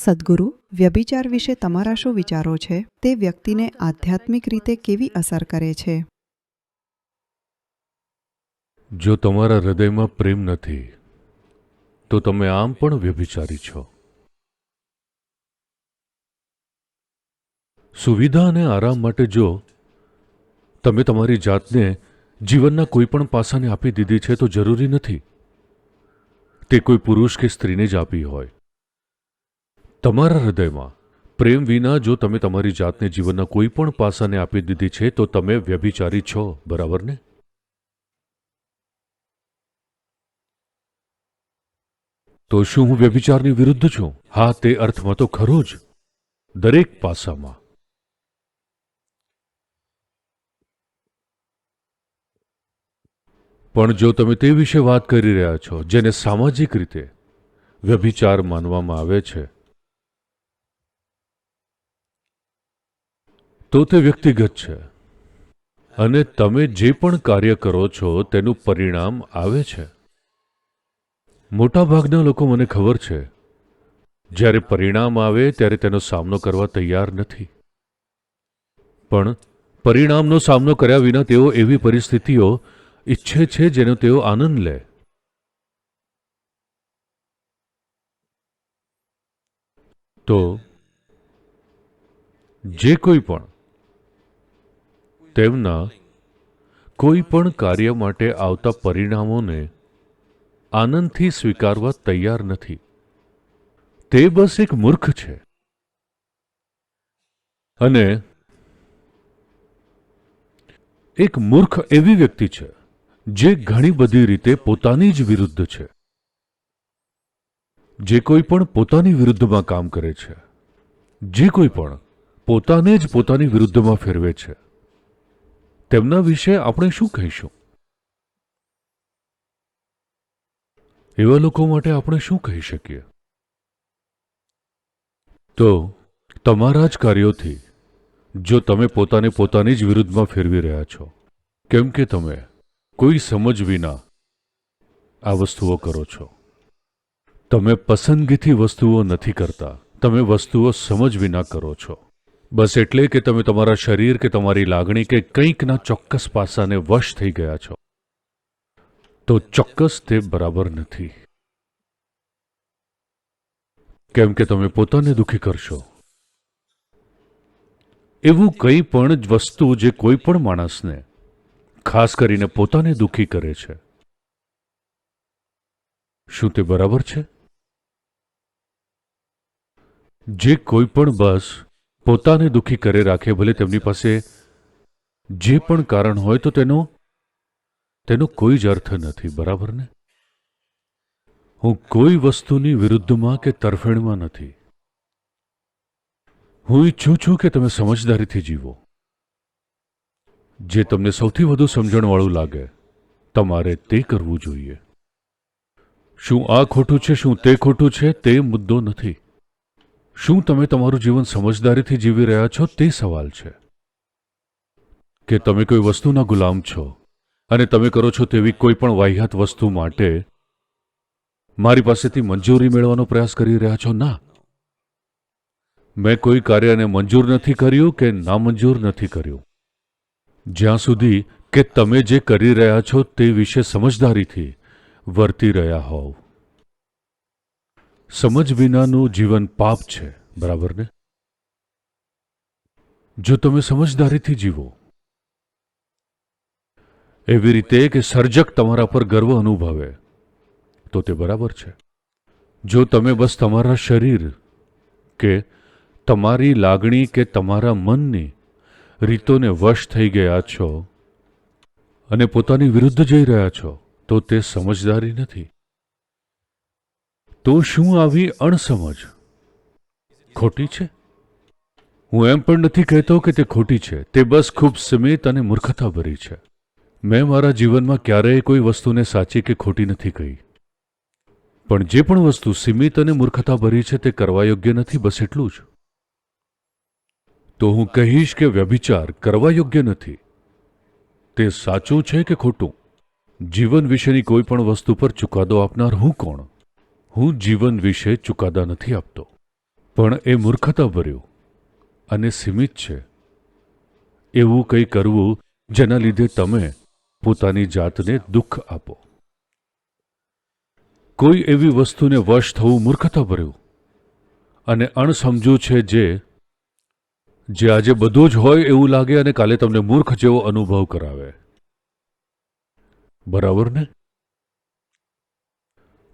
સદગુરુ, વ્યભિચાર વિશે તમારા શું વિચારો છે? તે વ્યક્તિને આધ્યાત્મિક રીતે કેવી અસર કરે છે? જો તમારા હૃદયમાં પ્રેમ નથી, તો તમે આમ પણ વ્યભિચારી છો. સુવિધા અને આરામ માટે જો તમે તમારી જાતને જીવનના કોઈ પણ પાસાને આપી દીધી છે તો જરૂરી નથી. તે કોઈ પુરુષ કે સ્ત્રીને જ આપી હોય. તમારા હૃદયમાં પ્રેમ વિના જો તમે તમારી જાતને જીવનના કોઈ પણ પાસાને આપી દીધી છે, તો તમે વ્યભિચારી છો, બરાબર ને? તો શું હું વ્યભિચારની વિરુદ્ધ છું? હા, તે અર્થમાં તો ખરો જ. દરેક પાસામાં. પણ જો તમે તે વિશે વાત કરી રહ્યા છો, જેને સામાજિક રીતે વ્યભિચાર માનવામાં આવે છે તો તે વ્યક્તિગત છે. અને તમે જે પણ કાર્ય કરો છો, તેનું પરિણામ આવે છે. મોટાભાગના લોકો મને ખબર છે. જ્યારે પરિણામ આવે, ત્યારે તેનો સામનો કરવા તૈયાર નથી. પણ પરિણામનો સામનો કર્યા વિના તેઓ એવી પરિસ્થિતિઓ ઈચ્છે છે, જેનો તેઓ આનંદ લે. તો, જે કોઈ પણ તેમના કોઈ પણ કાર્ય માટે આવતા પરિણામોને આનંદથી સ્વીકારવા તૈયાર નથી. તે બસ એક મૂર્ખ છે. અને એક મૂર્ખ એવી વ્યક્તિ છે, જે ઘણી બધી રીતે પોતાની જ વિરુદ્ધ છે. જે કોઈ પણ પોતાની વિરુદ્ધમાં કામ કરે છે. જે કોઈ પણ પોતાને જ પોતાની વિરુદ્ધમાં ફેરવે છે. તેમના વિશે આપણે શું કહીશું? એવા લોકો માટે આપણે શું કહી શકીએ? તો, તમારા જ કાર્યોથી, જો તમે પોતાને પોતાની જ વિરુદ્ધમાં ફેરવી રહ્યા છો, કેમ કે તમે કોઈ સમજ વિના આ વસ્તુઓ કરો છો. તમે પસંદગીથી વસ્તુઓ નથી કરતા, તમે વસ્તુઓ સમજ વિના કરો છો. બસ એટલે કે તમે તમારા શરીર કે તમારી લાગણી કે કંઈકના ચોક્કસ પાસાને વશ થઈ ગયા છો. તો ચોક્કસ તે બરાબર નથી. કેમ કે તમે પોતાને દુઃખી કરશો. એવું કંઈ પણ જ વસ્તુ જે કોઈ પણ માણસને, ખાસ કરીને પોતાને દુઃખી કરે છે. શું તે બરાબર છે? જે કોઈ પણ બસ પોતાને દુઃખી કરે રાખે, ભલે તેમની પાસે જે પણ કારણ હોય તો તેનો તેનો કોઈ જ અર્થ નથી, બરાબર ને? હું કોઈ વસ્તુની વિરુદ્ધમાં કે તરફેણમાં નથી. હું ઈચ્છું છું કે તમે સમજદારીથી જીવો. જે તમને સૌથી વધુ સમજણવાળું લાગે, તમારે તે કરવું જોઈએ. શું આ ખોટું છે, શું તે ખોટું છે, તે મુદ્દો નથી. શું તમે તમારું જીવન સમજદારીથી જીવી રહ્યા છો તે સવાલ છે. કે તમે કોઈ વસ્તુના ગુલામ છો અને તમે કરો છો તેવી કોઈ પણ વાહિયાત વસ્તુ માટે મારી પાસેથી મંજૂરી મેળવવાનો પ્રયાસ કરી રહ્યા છો? ના. મેં કોઈ કાર્યને મંજૂર નથી કર્યું કે નામંજૂર નથી કર્યું. જ્યાં સુધી કે તમે જે કરી રહ્યા છો તે વિશે સમજદારીથી વર્તી રહ્યા હોવ. સમજ વિનાનું જીવન પાપ છે, બરાબર ને? જો તમે સમજદારીથી જીવો, એવી રીતે કે સર્જક તમારા પર ગર્વ અનુભવે, તો તે બરાબર છે. જો તમે બસ તમારા શરીર કે તમારી લાગણી કે તમારા મનની રીતોને વશ થઈ ગયા છો અને પોતાની વિરુદ્ધ જઈ રહ્યા છો, તો તે સમજદારી નથી. તો શું આવી અણસમજ? ખોટી છે? હું એમ પણ નથી કહેતો કે તે ખોટી છે. તે બસ ખૂબ સીમિત અને મૂર્ખતાભરી છે. મેં મારા જીવનમાં ક્યારેય કોઈ વસ્તુને સાચી કે ખોટી નથી કહી. પણ જે પણ વસ્તુ સીમિત અને મૂર્ખતાભરી છે તે કરવા યોગ્ય નથી, બસ એટલું જ. તો હું કહીશ કે વ્યભિચાર કરવા યોગ્ય નથી. તે સાચું છે કે ખોટું? જીવન વિશેની કોઈ પણ વસ્તુ પર ચુકાદો આપનાર હું કોણ? હું જીવન વિશે ચુકાદા નથી આપતો. પણ એ મૂર્ખતાભર્યું અને સીમિત છે. એવું કંઈ કરવું જેના લીધે તમે પોતાની જાતને દુઃખ આપો. કોઈ એવી વસ્તુને વશ થવું મૂર્ખતા ભર્યું અને અણસમજુ છે જે જે આજે બધું જ હોય એવું લાગે અને કાલે તમને મૂર્ખ જેવો અનુભવ કરાવે. બરાબર ને?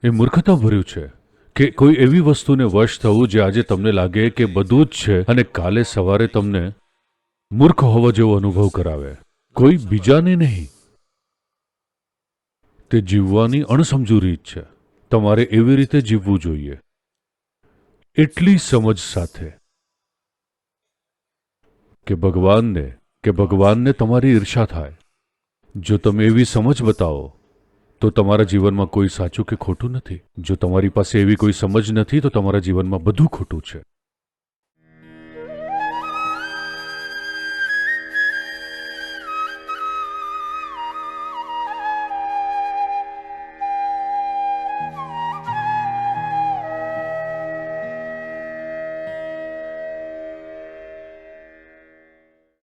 એ મૂર્ખતા ભર્યું છે કે કોઈ એવી વસ્તુને વશ થવું જે આજે તમને લાગે કે બધું જ છે અને કાલે સવારે તમને મૂર્ખ હોવા જેવો અનુભવ કરાવે. કોઈ બીજાને નહીં. તે જીવવાની અણસમજુ રીત છે. તમારે એવી રીતે જીવવું જોઈએ. એટલી સમજ સાથે કે ભગવાનને કે ભગવાનને તમારી ઈર્ષા થાય. જો તમે એવી સમજ બતાવો તો તમારા જીવનમાં કોઈ સાચું કે ખોટું નથી? જો તમારી પાસે એવી કોઈ સમજ નથી, તો તમારા જીવનમાં બધું ખોટું છે.